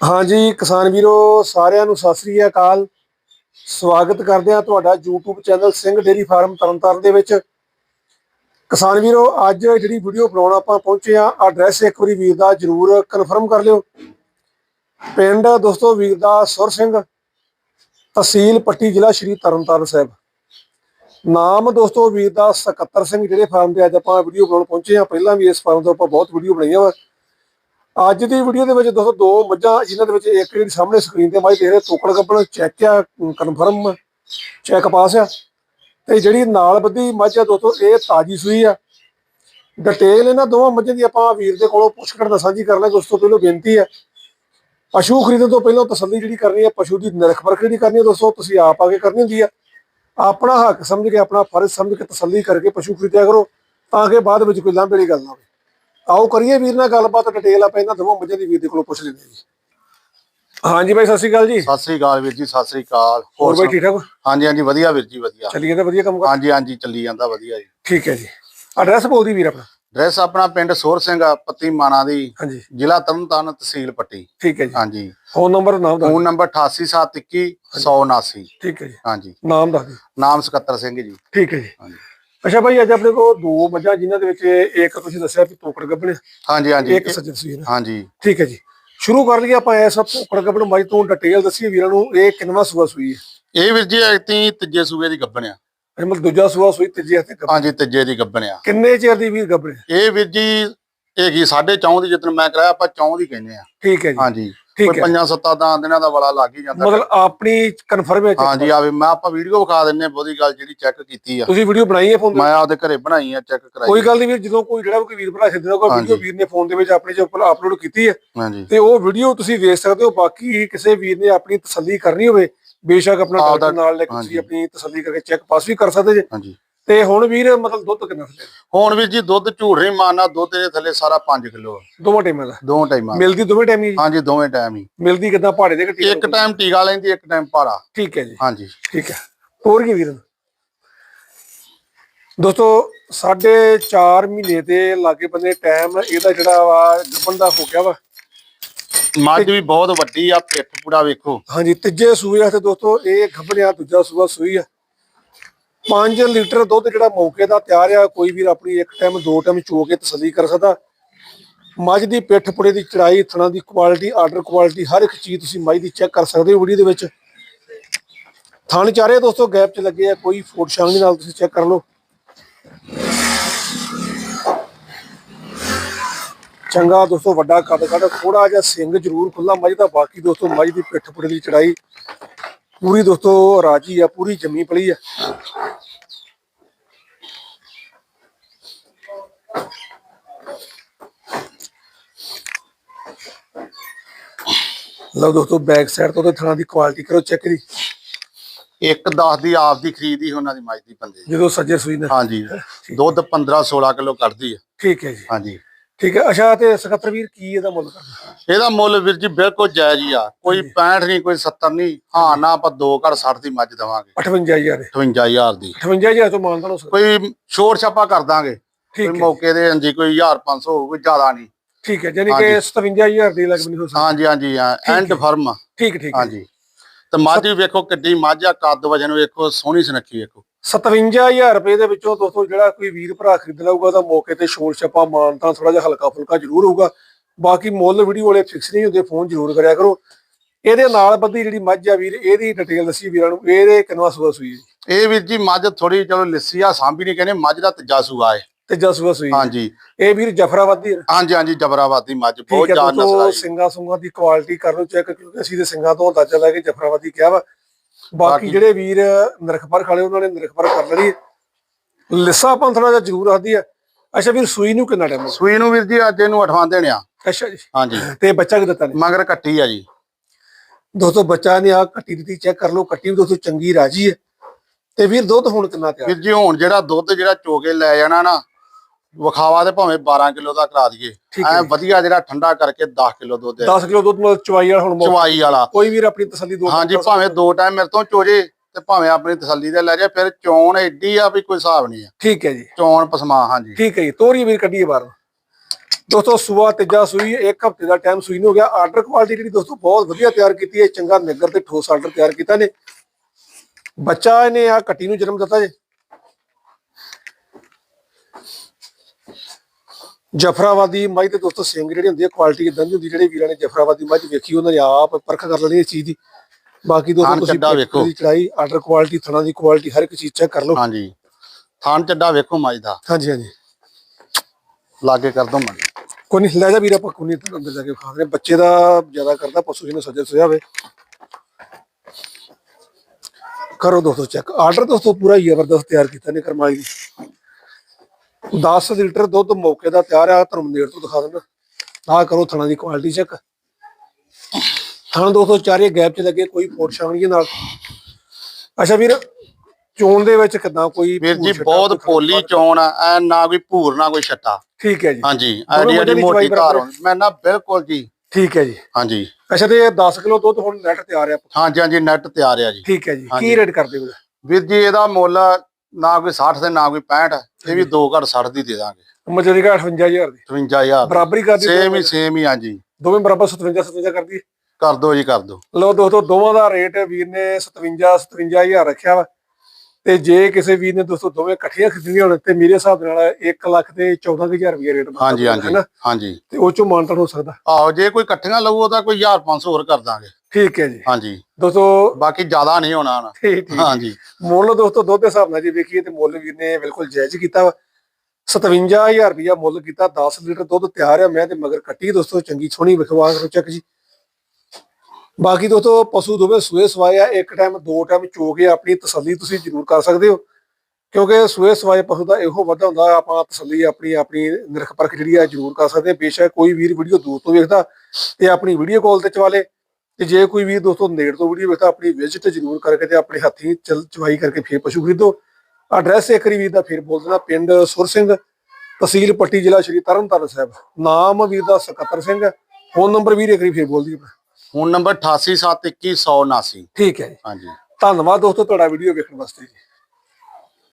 ਹਾਂਜੀ, ਕਿਸਾਨ ਵੀਰੋ, ਸਾਰਿਆਂ ਨੂੰ ਸਤਿ ਸ੍ਰੀ ਅਕਾਲ। ਸਵਾਗਤ ਕਰਦੇ ਹਾਂ ਤੁਹਾਡਾ YouTube channel Singh dairy farm Tarntaran ਦੇ ਵਿੱਚ। ਕਿਸਾਨ ਵੀਰੋ, ਅੱਜ ਜਿਹੜੀ ਵੀਡੀਓ ਬਣਾਉਣ ਆਪਾਂ ਪਹੁੰਚੇ ਆ ਐਡਰੈਸ ਇੱਕ ਵਾਰੀ ਵੀਰ ਦਾ ਜਰੂਰ ਕਨਫਰਮ ਕਰ ਲਿਓ। ਪਿੰਡ ਦੋਸਤੋ ਵੀਰ ਦਾ ਸੁਰ ਸਿੰਘ, ਤਹਿਸੀਲ ਪੱਟੀ ਜ਼ਿਲ੍ਹਾ ਸ਼੍ਰੀ ਤਰਨਤਾਰਨ ਸਾਹਿਬ। ਨਾਮ ਦੋਸਤੋ ਵੀਰ ਦਾ ਸਕੱਤਰ ਸਿੰਘ, ਜਿਹੜੇ ਫਾਰਮ ਤੇ ਅੱਜ ਆਪਾਂ ਵੀਡੀਓ ਬਣਾਉਣ ਪਹੁੰਚੇ ਆ ਪਹਿਲਾਂ ਵੀ ਇਸ ਫਾਰਮ ਤੋਂ ਆਪਾਂ ਬਹੁਤ ਵੀਡੀਓ ਬਣਾਈਆਂ ਵਾ। ਅੱਜ ਦੀ ਵੀਡੀਓ ਦੇ ਵਿੱਚ ਦੋਸਤੋ ਦੋ ਮੱਝਾਂ ਜਿਨ੍ਹਾਂ ਦੇ ਵਿੱਚ ਇੱਕ ਜਿਹੜੀ ਸਾਹਮਣੇ ਸਕਰੀਨ ਤੇ ਮਾਈ ਦੇ ਰਹੇ ਤੋਕੜ ਗੱਬਣ ਚੈੱਕ ਆ ਕਨਫਰਮ ਚੈੱਕ ਪਾਸ ਆ। ਤੇ ਜਿਹੜੀ ਨਾਲ ਬੱਧੀ ਮੱਝ ਆ ਦੋਸਤੋ, ਇਹ ਤਾਜੀ ਸੂਈ ਆ। ਡਿਟੇਲ ਇਹਨਾਂ ਦੋਵਾਂ ਮੱਝਾਂ ਦੀ ਆਪਾਂ ਵੀਰ ਦੇ ਕੋਲੋਂ ਪੁੱਛ ਕਰ ਸਾਂਝੀ ਕਰ ਲਾਂਗੇ, ਉਸ ਤੋਂ ਪਹਿਲਾਂ ਬੇਨਤੀ ਹੈ ਪਸ਼ੂ ਖਰੀਦਣ ਤੋਂ ਪਹਿਲਾਂ ਤਸੱਲੀ ਜਿਹੜੀ ਕਰਨੀ ਹੈ ਪਸ਼ੂ ਦੀ ਨਿਰਖਪਰਖ ਜਿਹੜੀ ਕਰਨੀ ਹੈ ਦੋਸਤੋ, ਤੁਸੀਂ ਆਪ ਆ ਕੇ ਕਰਨੀ ਹੁੰਦੀ ਆ। ਆਪਣਾ ਹੱਕ ਸਮਝ ਕੇ, ਆਪਣਾ ਫਰਜ਼ ਸਮਝ ਕੇ ਤਸੱਲੀ ਕਰਕੇ ਪਸ਼ੂ ਖਰੀਦਿਆ ਕਰੋ, ਤਾਂ ਕਿ ਬਾਅਦ ਵਿੱਚ ਕੋਈ ਲਾਂਭੇ ਵਾਲੀ ਗੱਲ ਨਾ ਹੋਵੇ। ਆਓ ਕਰੀਏ ਵੀਰ ਨਾਲ ਗੱਲਬਾਤ ਡਿਟੇਲ ਆਪਾਂ ਇਹਨਾਂ ਦੋਵਾਂ ਮੱਝਾਂ ਦੀ ਵੀਰ ਦੇ ਕੋਲੋਂ ਪੁੱਛ ਲੈਂਦੇ ਹਾਂ ਜੀ। ਹਾਂਜੀ ਬਾਈ ਸਤਿ ਸ਼੍ਰੀ ਅਕਾਲ ਜੀ। ਸਤਿ ਸ੍ਰੀ ਅਕਾਲ ਵੀਰ ਜੀ ਸਤਿ ਸ੍ਰੀ ਅਕਾਲ। ਹੋਰ ਬਾਈ ਠੀਕ ਠਾਕ ਹਾਂਜੀ ਹਾਂਜੀ ਵਧੀਆ ਵੀਰ ਜੀ ਵਧੀਆ। ਚੱਲੀਏ ਤਾਂ ਵਧੀਆ ਕੰਮ ਹਾਂਜੀ ਹਾਂਜੀ ਚੱਲੀ ਜਾਂਦਾ ਵਧੀਆ ਜੀ। ਠੀਕ ਹੈ ਜੀ। ਐਡਰੈਸ ਬੋਲਦੀ ਵੀਰ ਆਪਣਾ? ਡਰੈਸ ਆਪਣਾ ਪਿੰਡ ਸੋਰ ਸਿੰਘ ਪੱਤੀ ਮਾਣਾ ਦੀ ਹਾਂਜੀ। ਜ਼ਿਲ੍ਹਾ ਤਰਨਤਾਰਨ ਤਹਿਸੀਲ ਪੱਟੀ। ਠੀਕ ਹੈ ਜੀ। ਹਾਂਜੀ। ਫੋਨ ਨੰਬਰ ਨਾਮ ਦੱਸ ਫੋਨ ਨੰਬਰ 8871 179 ਠੀਕ ਹੈ ਜੀ। ਹਾਂਜੀ। ਨਾਮ ਦਿਓ। ਨਾਮ ਸਕੱਤਰ ਸਿੰਘ ਜੀ। ਠੀਕ ਹੈ ਜੀ। ਹਾਂਜੀ। ਅੱਛਾ ਭਾਈ ਅੱਜ ਆਪਣੇ ਕੋਲ ਦੋ ਮੱਝਾਂ ਜਿਨ੍ਹਾਂ ਦੇ ਵਿੱਚ ਇੱਕ ਤੁਸੀਂ ਦੱਸਿਆ ਵੀ ਤੋਕੜ ਗੱਬਣੇ ਹਾਂਜੀ ਹਾਂਜੀ। ਇੱਕ ਸੱਜਣ ਸੀ ਹਾਂਜੀ। ਠੀਕ ਹੈ ਜੀ। ਸ਼ੁਰੂ ਕਰ ਲਈਏ ਆਪਾਂ ਐਸਾ ਤੋਕੜ ਗੱਬਣ ਮੱਝ ਤੋਂ ਡਿਟੇਲ ਦੱਸੀਏ ਵੀਰਾਂ ਨੂੰ ਇਹ ਕਿੰਨਵਾ ਸੂਆ ਸੂਈ ਹੈ? ਇਹ ਵੀਰ ਜੀ ਐਤੀ ਤੀਜੇ ਸੂਬੇ ਦੀ ਗੱਬਣ ਆ ਇਹ ਮਤਲਬ ਦੂਜਾ ਸੂਆ ਸੂਈ ਤੀਜੇ ਹੱਥੇ ਗੱਬਣ ਹਾਂਜੀ ਤੀਜੇ ਦੀ ਗੱਬਣ ਆ ਕਿੰਨੇ ਚਿਰ ਦੀ ਵੀਰ ਗੱਬਣੇ ਇਹ ਵੀਰ ਜੀ ਹੈਗੀ 4.5 ਦੀ ਜਿੱਦਣ ਮੈਂ ਕਰਾਇਆ ਆਪਾਂ ਚੌਂ ਦੀ ਕਹਿੰਦੇ ਆ ਠੀਕ ਹੈ ਜੀ। ਹਾਂਜੀ। ਕੋਈ ਪੰਜਾਂ ਸੱਤਾਂ ਦਾ ਦਿਨਾਂ ਦਾ ਬੜਾ ਲੱਗ ਹੀ ਜਾਂਦਾ। ਮਤਲਬ ਆਪਣੀ ਕਨਫਰਮ ਹੈ ਹਾਂਜੀ ਆਵੇ ਮੈਂ ਆਪਾਂ ਵੀਡੀਓ ਵਿਖਾ ਦਿੰਨੇ ਬਹੁਤੀ ਗੱਲ ਜਿਹੜੀ ਚੈੱਕ ਕੀਤੀ ਆ। ਤੁਸੀਂ ਵੀਡੀਓ ਬਣਾਈ ਹੈ ਫੋਨ ਤੇ ਮੈਂ ਆਪਦੇ ਘਰੇ ਬਣਾਈ ਆ ਚੈੱਕ ਕਰਾਈ ਕੋਈ ਗੱਲ ਨਹੀਂ ਵੀਰ ਜਦੋਂ ਕੋਈ ਜਿਹੜਾ ਕੋਈ ਵੀਰ ਭਰਾ ਛੱਡਦਾ ਕੋਈ ਵੀਡੀਓ ਵੀਰ ਨੇ ਫੋਨ ਦੇ ਵਿੱਚ ਆਪਣੇ ਚ ਅਪਲੋਡ ਕੀਤੀ ਹੈ। ਤੇ ਉਹ ਵੀਡੀਓ ਤੁਸੀਂ ਵੇਖ ਸਕਦੇ ਹੋ ਬਾਕੀ ਕਿਸੇ ਵੀਰ ਨੇ ਆਪਣੀ ਤਸੱਲੀ ਕਰਨੀ ਹੋਵੇ ਬੇਸ਼ੱਕ ਆਪਣਾ ਡਾਕਟਰ ਨਾਲ ਲੈ ਕੇ ਤੁਸੀਂ ਆਪਣੀ ਤਸੱਲੀ ਕਰਕੇ ਚੈੱਕ ਪਾਸ ਵੀ ਕਰ ਸਕਦੇ ਜੇ। ਹਾਂਜੀ। ਤੇ ਹੁਣ ਵੀਰ ਮਤਲਬ ਦੁੱਧ ਕਿੰਨਾ ਥੱਲੇ? ਹੁਣ ਵੀਰ ਜੀ ਦੁੱਧ ਝੂਠ ਨਹੀਂ ਮਾਰਨਾ ਦੁੱਧ ਦੇ ਥੱਲੇ ਸਾਰਾ 5 ਕਿਲੋ ਦੋਵਾਂ ਟਾਈਮਾਂ ਦਾ? ਦੋ ਟਾਈਮਾਂ ਮਿਲਦੀ ਦੋਵੇਂ ਟਾਈਮ ਹੀ? ਹਾਂਜੀ ਦੋਵੇਂ ਟਾਈਮ ਹੀ। ਮਿਲਦੀ ਕਿਦਾਂ ਪਹਾੜੇ ਦੇ ਇੱਕ ਟਾਈਮ ਟੀਕਾ ਲੈਂਦੀ ਇੱਕ ਟਾਈਮ ਭਾਰਾ ਠੀਕ ਹੈ ਜੀ। ਹਾਂਜੀ। ਠੀਕ ਹੈ। ਹੋਰ ਕੀ ਵੀਰ? ਦੋਸਤੋ ਸਾਢੇ 4 ਮਹੀਨੇ ਦੇ ਲਾਗੇ ਬੰਦੇ ਟਾਈਮ ਇਹਦਾ ਜਿਹੜਾ ਵਾ ਗੱਬਨ ਦਾ ਹੋ ਗਿਆ ਵਾ। ਮੱਝ ਵੀ ਬਹੁਤ ਵੱਡੀ ਆ ਪਿੱਠ ਪੂੜਾ ਵੇਖੋ। ਹਾਂਜੀ ਤੀਜੇ ਸੂਏ ਵਾਸਤੇ ਦੋਸਤੋ ਇਹ ਗੱਭਣਿਆ ਦੂਜਾ ਸੂਆ ਸੂਈ ਆ। 5 ਲੀਟਰ ਦੁੱਧ ਜਿਹੜਾ ਮੌਕੇ ਦਾ ਤਿਆਰ ਆ, ਕੋਈ ਵੀਰ ਆਪਣੀ ਇੱਕ ਟਾਈਮ ਦੋ ਟਾਈਮ ਚੋ ਕੇ ਤਸੱਲੀ ਕਰ ਸਕਦਾ। ਮੱਝ ਦੀ ਪਿੱਠ ਪੁੜੇ ਦੀ ਚੜਾਈ, ਥਣਾ ਦੀ ਕੁਆਲਿਟੀ ਆਰਡਰ ਕੁਆਲਿਟੀ ਹਰ ਇੱਕ ਚੀਜ਼ ਤੁਸੀਂ ਮੱਝ ਦੀ ਚੈੱਕ ਕਰ ਸਕਦੇ ਹੋ ਵੀਡੀਓ ਦੇ ਵਿੱਚ। ਥਣ ਚਾਰੇ ਦੋਸਤੋ ਗੈਪ 'ਚ ਲੱਗੇ ਆ, ਕੋਈ ਫੋਟ ਸ਼ਾਂਗ ਨਾਲ ਤੁਸੀਂ ਚੈੱਕ ਕਰ ਲਓ। ਚੰਗਾ ਦੋਸਤੋ, ਵੱਡਾ ਕੱਦ ਕੱਢ ਥੋੜਾ ਜਿਹਾ ਸਿੰਗ ਜ਼ਰੂਰ ਖੁੱਲਾ ਮੱਝ ਦਾ, ਬਾਕੀ ਦੋਸਤੋ, ਮੱਝ ਦੀ ਪਿੱਠ ਪੁੜੇ ਦੀ ਚੜਾਈ। ਪੂਰੀ ਦੋਸਤੋ ਰਾਜੀ ਆ ਪੂਰੀ ਜੰਮੀ ਪਲੀ ਆ। ਲਓ ਦੋਸਤੋ ਬੈਕ ਸਾਈਡ ਤੋਂ ਤੇ ਥਾਂ ਦੀ ਕੁਆਲਿਟੀ ਕਰੋ ਚੈੱਕ ਦੀ। ਇੱਕ 10 ਦੀ ਆਪ ਦੀ ਖਰੀਦੀ ਉਹਨਾਂ ਦੀ ਮੱਝ ਦੀ ਬੰਦੇ ਦੀ। ਜਦੋਂ ਸੱਜੇ ਸੂਈ ਨੇ। ਹਾਂਜੀ। ਦੁੱਧ 15 16 ਕਿਲੋ ਕੱਢਦੀ ਆ। ਠੀਕ ਹੈ ਜੀ। ਹਾਂਜੀ। ਠੀਕ ਹੈ? ਅੱਛਾ ਤੇ ਸਕੱਤਰ ਵੀਰ ਕੀ ਇਹਦਾ ਮੁੱਲ ਕਰਨਾ? ਇਹਦਾ ਮੁੱਲ ਵੀਰ ਜੀ ਬਿਲਕੁਲ ਜਾਇਜ਼ ਹੀ ਆ। ਕੋਈ 65 ਨਹੀਂ ਕੋਈ 70 ਨਹੀਂ। ਹਾਂ ਨਾ ਆਪਾਂ ਦੋ ਘੜ 60 ਦੀ ਮੱਝ ਦਵਾਂਗੇ। 58000 ਦੇ। 58000 ਦੀ। 58000 ਤੋਂ ਮਾਨਤਾ ਲਓ ਸਰ ਕੋਈ ਸ਼ੋਰ ਛਾਪਾ ਕਰ ਦਾਂਗੇ। ਕੋਈ ਹੈ। ਮੌਕੇ ਦੇ ਹਾਂਜੀ ਕੋਈ 1500 ਹੋਊ ਕੋਈ ਜ਼ਿਆਦਾ ਨਹੀਂ। ਠੀਕ ਹੈ ਯਾਨੀ ਕਿ 57000 ਦੀ ਲੱਗ ਬਣੀ ਹੋ ਸਕਦੀ। ਹਾਂਜੀ ਹਾਂਜੀ ਐਂਡ ਫਰਮ। ਠੀਕ ਠੀਕ ਹੈ। ਹਾਂਜੀ। ਤੇ ਮੱਝ ਵੀ ਵੇਖੋ ਕਿੱਡੀ ਮੱਝ ਆ ਕੱਦ ਵਜਨ ਵੇਖੋ ਸੋਹਣੀ ਸੁਨੱਖੀ ਵੇਖੋ। 57000 ਰੁਪਏ ਦੇ ਵਿੱਚੋਂ ਦੋਸਤੋ ਜਿਹੜਾ ਕੋਈ ਵੀਰ ਭਰਾ ਖਰੀਦ ਲਊਗਾ ਤਾਂ ਮੌਕੇ ਤੇ ਸ਼ੋਰ ਛਪਾ ਮਾਨਤਾ ਥੋੜਾ ਜਿਹਾ ਹਲਕਾ ਫੁਲਕਾ ਜ਼ਰੂਰ ਹੋਊਗਾ। ਬਾਕੀ ਮੁੱਲ ਵੀਡੀਓ ਵਾਲੇ ਫਿਕਸ ਨਹੀਂ ਹੁੰਦੇ ਫੋਨ ਜ਼ਰੂਰ ਕਰਿਆ ਕਰੋ। ਇਹਦੇ ਨਾਲ ਬੱਦੀ ਜਿਹੜੀ ਮੱਝ ਆ ਵੀਰ ਇਹਦੀ ਡਿਟੇਲ ਦੱਸੀ ਵੀਰਾਂ ਨੂੰ। ਇਹਦੇ ਕਿੰਨਾ ਸੂਆ ਸੂਈ ਜੀ? ਇਹ ਵੀਰ ਜੀ ਮੱਝ ਥੋੜੀ ਚਲੋ ਲਿੱਸੀ ਆ ਸਾਂਭੀ ਨਹੀਂ ਕਹਿੰਦੇ ਮੱਝ ਦਾ ਤੀਜਾ ਸੂਆ ਹੈ ਤੀਜਾ ਸੂਆ ਸੂਈ। ਹਾਂਜੀ। ਇਹ ਵੀਰ ਜਫਰਾਬਾਦੀ ਹਾਂਜੀ ਹਾਂਜੀ ਜਬਰਾਬਾਦੀ ਮੱਝ ਬਹੁਤ ਜਾਨ ਨਸਲ ਆ ਸਿੰਘਾਂ ਸੁੰਗਾਂ ਦੀ ਕੁਆਲਿਟੀ ਕਰ ਲਓ ਚੈੱਕ ਕਿਉਂਕਿ ਅਸੀਂ ਤੇ ਸਿੰਘਾਂ ਤੋਂ ਅੰਦਾਜ਼ਾ ਲਾ ਕੇ ਜਫਰਾਬਾਦੀ ਕਿਹਾ ਵਾ। ਬਾਕੀ ਜਿਹੜੇ ਵੀਰ ਨਰਖਪਰ ਖਾਲੇ ਉਹਨਾਂ ਨੇ ਨਰਖਪਰ ਕਰ ਲੈਣੀ। ਹੈ। ਲਿੱਸਾ ਪੰਥੜਾ ਦਾ ਜ਼ਰੂਰ ਆਦੀ ਹੈ। ਅੱਛਾ ਵੀਰ ਸੂਈ ਨੂੰ ਕਿੰਨਾ ਟਾਈਮ ਸੂਈ ਨੂੰ ਵੀਰ ਜੀ ਅੱਜ ਇਹਨੂੰ ਅਠਵਾਂ ਦੇਣੇ ਆ। ਅੱਛਾ ਜੀ। ਹਾਂਜੀ। ਤੇ ਬੱਚਾ ਕਿ ਦਿੱਤਾ ਨੇ ਮਗਰ ਕੱਟੀ ਆ ਜੀ। ਦੋਸਤੋ ਬੱਚਾ ਨੇ ਆ ਕੱਟੀ ਦਿੱਤੀ ਚੈੱਕ ਕਰ ਲਓ ਕੱਟੀ ਵੀ ਦੋਸਤੋ ਚੰਗੀ ਰਾਜੀ ਹੈ। ਤੇ ਵੀਰ ਦੁੱਧ ਹੁਣ ਕਿੰਨਾ ਤਿਆਰ? ਵੀਰ ਜੀ ਹੁਣ ਜਿਹੜਾ ਦੁੱਧ ਜਿਹੜਾ ਚੋਕੇ ਲੈ ਜਾਣਾ ਨਾ ਵਿਖਾਵਾ ਤੇ ਭਾਵੇਂ 12 ਕਿਲੋ ਦਾ ਕਰਾ ਦਈਏ। ਐ। ਵਧੀਆ ਜਿਹੜਾ ਠੰਡਾ ਕਰਕੇ 10 ਕਿਲੋ ਦੁੱਧ ਦੇ 10 ਕਿਲੋ ਦੁੱਧ ਮਤਲਬ ਚਵਾਈ ਵਾਲਾ ਹੁਣ ਚਵਾਈ ਵਾਲਾ। ਕੋਈ ਵੀਰ ਆਪਣੀ ਤਸੱਲੀ ਦੋ ਹਾਂਜੀ ਭਾਵੇਂ ਦੋ ਟਾਈਮ ਮੇਰੇ ਤੋਂ ਚੋਜੇ ਤੇ ਭਾਵੇਂ ਆਪਣੀ ਤਸੱਲੀ ਦੇ ਲੈ ਜਾ ਫਿਰ ਚੋਣ ਐਡੀ ਆ ਵੀ ਕੋਈ ਹਿਸਾਬ ਨਹੀਂ ਆ ਠੀਕ ਹੈ ਜੀ। ਚੋਣ ਪਸਮਾ ਹਾਂਜੀ। ਠੀਕ ਹੈ ਜੀ ਤੋਰੀ ਵੀਰ ਕੱਢੀਏ ਬਾਹਰ। ਦੋਸਤੋ ਸੂਆ ਤੀਜਾ ਸੂਈ ਇੱਕ ਹਫ਼ਤੇ ਦਾ ਟਾਈਮ ਸੂਈ ਨੂੰ ਹੋ ਗਿਆ। ਆਰਡਰ ਕੁਆਲਿਟੀ ਜਿਹੜੀ ਦੋਸਤੋ ਬਹੁਤ ਵਧੀਆ ਤਿਆਰ ਕੀਤੀ ਹੈ। ਚੰਗਾ ਨਿੱਗਰ ਤੇ ਠੋਸ ਆਰਡਰ ਤਿਆਰ ਕੀਤਾ ਨੇ। ਬੱਚਾ ਇਹਨੇ ਆ ਕੱਟੀ ਨੂੰ ਜਨਮ ਦਿੱਤਾ ਜੇ। ਜਫਰਾਬਾਦੀ ਮੱਝ ਦੇ ਦੋਸਤੋ ਸਿੰਗ ਜਿਹੜੀ ਹੁੰਦੀ ਹੈ ਕੁਆਲਿਟੀ ਇਦਾਂ ਦੀ ਹੁੰਦੀ ਜਿਹੜੇ ਵੀਰਾਂ ਨੇ ਜਫਰਾਬਾਦੀ ਮੱਝ ਵੇਖੀ ਉਹਨਾਂ ਨੇ ਆਪ ਪਰਖ ਕਰ ਲੈਣੀ ਇਸ ਚੀਜ਼ ਦੀ। ਬਾਕੀ ਦੋਸਤੋ ਤੁਸੀਂ ਚੱਡਾ ਵੇਖੋ। ਦੀ ਚੜਾਈ ਆਰਡਰ ਕੁਆਲਿਟੀ ਥਣਾ ਦੀ ਕੁਆਲਿਟੀ ਹਰ ਇੱਕ ਚੀਜ਼ ਚੈੱਕ ਕਰ ਲਓ। ਹਾਂਜੀ। ਥਾਨ ਚੱਡਾ ਵੇਖੋ ਮੱਝ ਦਾ। ਹਾਂਜੀ ਹਾਂਜੀ। ਲਾਗੇ ਕਰ ਦੋ ਮਣ ਕੋਈ ਨਹੀਂ ਲੈ ਜਾ ਵੀਰ ਆਪਾਂ ਕੋਈ ਨਹੀਂ ਅੰਦਰ ਜਾ ਕੇ ਖਾ ਰਹੇ ਬੱਚੇ ਦਾ ਜ਼ਿਆਦਾ ਕਰਦਾ ਪਸ਼ੂ ਜਿਹਨੇ ਸੱਜੇ ਸੋਇਆ ਹੋਵੇ ਕਰੋ ਦੋਸਤੋ ਚੈੱਕ ਆਰਡਰ ਦੋਸਤੋ ਪੂਰਾ ਜ਼ਬਰਦਸਤ ਤਿਆਰ ਕੀਤਾ ਨੇ ਕਰਮਾਲੀ ਨੇ। 10 ਲੀਟਰ ਦੁੱਧ ਮੌਕੇ ਦਾ ਤਿਆਰ ਆ ਤੁਹਾਨੂੰ ਨੇੜ ਤੋਂ ਦਿਖਾ ਦਿੰਦਾ। ਆਹ ਕਰੋ ਥਣਾ ਦੀ ਕੁਆਲਿਟੀ ਚੈੱਕ ਥਣ ਦੋਸਤੋ ਚਾਰੇ ਗੈਪ 'ਚ ਲੱਗੇ ਕੋਈ ਫੋਟ ਸ਼ਾਮਣੀ ਨਾਲ। ਅੱਛਾ ਵੀਰ ਚੋਣ ਦੇ ਵਿੱਚ ਕਿਦਾਂ ਕੋਈ ਵੀਰ ਜੀ ਬਹੁਤ ਪੋਲੀ ਚੋਣ ਆ ਐ ਨਾ ਕੋਈ ਭੂਰ ਨਾ ਕੋਈ ਛੱਟਾ। ਠੀਕ ਹੈ ਜੀ। ਹਾਂਜੀ ਐਡੀ ਐਡੀ ਮੋਟੀ ਧਾਰ ਮੈਂ ਨਾ ਬਿਲਕੁਲ ਜੀ। ਠੀਕ ਹੈ ਜੀ। ਹਾਂਜੀ। ਅੱਛਾ ਤੇ ਇਹ 10 ਕਿਲੋ ਦੁੱਧ ਹੁਣ ਨੈਟ ਤਿਆਰ ਆ। ਹਾਂਜੀ ਹਾਂਜੀ ਨੈਟ ਤਿਆਰ ਆ ਜੀ। ਠੀਕ ਹੈ ਜੀ। ਕੀ ਰੇਟ ਕਰਦੇ ਹੋ? ਵੀਰ ਜੀ ਇਹਦਾ ਮੁੱਲ ਨਾ ਕੋਈ 60 ਤੇ ਨਾ ਕੋਈ 65 ਇਹ ਵੀ ਦੋ ਘੜ 60 ਦੀ ਦੇ ਦਾਂਗੇ। ਮਜਰੀ ਦਾ 58000 ਦੀ। 55000 ਬਰਾਬਰੀ ਕਰ ਦਿਓ ਸੇਮ ਹੀ ਸੇਮ ਹੀ। ਹਾਂਜੀ। ਦੋਵੇਂ ਬਰਾਬਰ 57 57 ਕਰ ਦਈਏ। ਕਰ ਦੋ ਜੀ ਕਰ ਦੋ। ਲਓ ਦੋਸਤੋ ਦੋਵਾਂ ਦਾ ਰੇਟ ਵੀਰ ਨੇ 57 57000 ਰੱਖਿਆ ਵਾ। ਤੇ ਜੇ ਕਿਸੇ ਵੀਰ ਨੇ ਦੋਸਤੋ ਦੋਵੇਂ ਇਕੱਠੀਆਂ ਖਰੀਦਣੀਆਂ ਹੋਣ ਤੇ ਮੇਰੇ ਹਿਸਾਬ ਨਾਲ 1 ਲੱਖ ਤੇ 14000 ਰੁਪਏ ਰੇਟ ਬਣਦਾ ਹਾਂਜੀ ਹੈ ਹਾਂਜੀ ਹਾਂਜੀ। ਤੇ ਉਹ ਚੋਂ ਮਾਨਤਨ ਹੋ ਸਕਦਾ। ਆਹੋ ਜੇ ਕੋਈ ਇਕੱਠੀਆਂ ਲਊ ਉਹਦਾ ਕੋਈ 1500 ਹੋਰ ਕਰ ਦਾਂਗੇ। ਠੀਕ ਹੈ ਜੀ। ਹਾਂਜੀ। ਦੋਸਤੋ ਬਾਕੀ ਜ਼ਿਆਦਾ ਨਹੀਂ ਹੋਣਾ ਨਾ। ਠੀਕ ਠੀਕ। ਹਾਂਜੀ। ਮੁੱਲ ਦੋਸਤੋ ਦੁੱਧ ਦੇ ਹਿਸਾਬ ਨਾਲ ਜੇ ਵੇਖੀਏ ਤੇ ਮੁੱਲ ਵੀਰ ਨੇ ਬਿਲਕੁਲ ਜਾਇਜ਼ ਕੀਤਾ ਵਾ। 57000 ਰੁਪਇਆ ਮੁੱਲ ਕੀਤਾ 10 ਲੀਟਰ ਦੁੱਧ ਤਿਆਰ ਆ ਮੈਂ ਤੇ ਮਗਰ ਕੱਟੀ ਦੋਸਤੋ ਚੰਗੀ ਸੋਹਣੀ ਵਿਖਵਾ ਕਰੋ ਚੱਕ ਜੀ। ਬਾਕੀ ਦੋਸਤੋ, ਪਸ਼ੂ ਦੋਵੇਂ ਸੂਏ ਸਵਾਏ ਆ, ਇੱਕ ਟਾਈਮ ਦੋ ਟਾਈਮ ਚੋ ਕੇ ਆਪਣੀ ਤਸੱਲੀ ਤੁਸੀਂ ਜ਼ਰੂਰ ਕਰ ਸਕਦੇ ਹੋ ਕਿਉਂਕਿ ਸੂਏ ਸਵਾਏ ਪਸ਼ੂ ਦਾ ਇਹੋ ਵਾਧਾ ਹੁੰਦਾ, ਆਪਾਂ ਤਸੱਲੀ ਆਪਣੀ ਆਪਣੀ ਨਿਰਖ ਪਰਖ ਜਿਹੜੀ ਆ ਜ਼ਰੂਰ ਕਰ ਸਕਦੇ ਹਾਂ। ਬੇਸ਼ੱਕ ਕੋਈ ਵੀਰ ਵੀਡੀਓ ਦੂਰ ਤੋਂ ਵੇਖਦਾ ਤੇ ਆਪਣੀ ਵੀਡੀਓ ਕਾਲ ਤੇ ਚਵਾ ਲੇ ਤੇ ਜੇ ਕੋਈ ਵੀਰ ਦੋਸਤੋ ਨੇੜ ਤੋਂ ਵੀਡੀਓ ਵੇਖਦਾ, ਆਪਣੀ ਵਿਜ਼ਿਟ ਜ਼ਰੂਰ ਕਰਕੇ ਤੇ ਆਪਣੇ ਹੱਥੀਂ ਚਲ ਚਵਾਈ ਕਰਕੇ ਫੇਰ ਪਸ਼ੂ ਖਰੀਦੋ ਐਡਰੈਸ ਇੱਕ ਵਾਰੀ ਵੀਰ ਦਾ ਫੇਰ ਬੋਲ ਦੇਣਾ ਪਿੰਡ ਸੁਰ ਸਿੰਘ, ਤਹਿਸੀਲ ਪੱਟੀ ਜ਼ਿਲ੍ਹਾ ਸ਼੍ਰੀ ਤਰਨਤਾਰਨ ਸਾਹਿਬ ਨਾਮ ਵੀਰ ਦਾ ਸਕੱਤਰ ਸਿੰਘ ਹੈ। ਫੋਨ ਨੰਬਰ ਵੀਰ ਇੱਕ ਵਾਰੀ ਫੇਰ ਬੋਲ ਦਈਏ ਫੋਨ ਨੰਬਰ 8871210179 ਠੀਕ ਹੈ ਜੀ। ਹਾਂਜੀ। ਧੰਨਵਾਦ ਦੋਸਤੋ ਤੁਹਾਡਾ ਵੀਡੀਓ ਵੇਖਣ ਵਾਸਤੇ ਜੀ।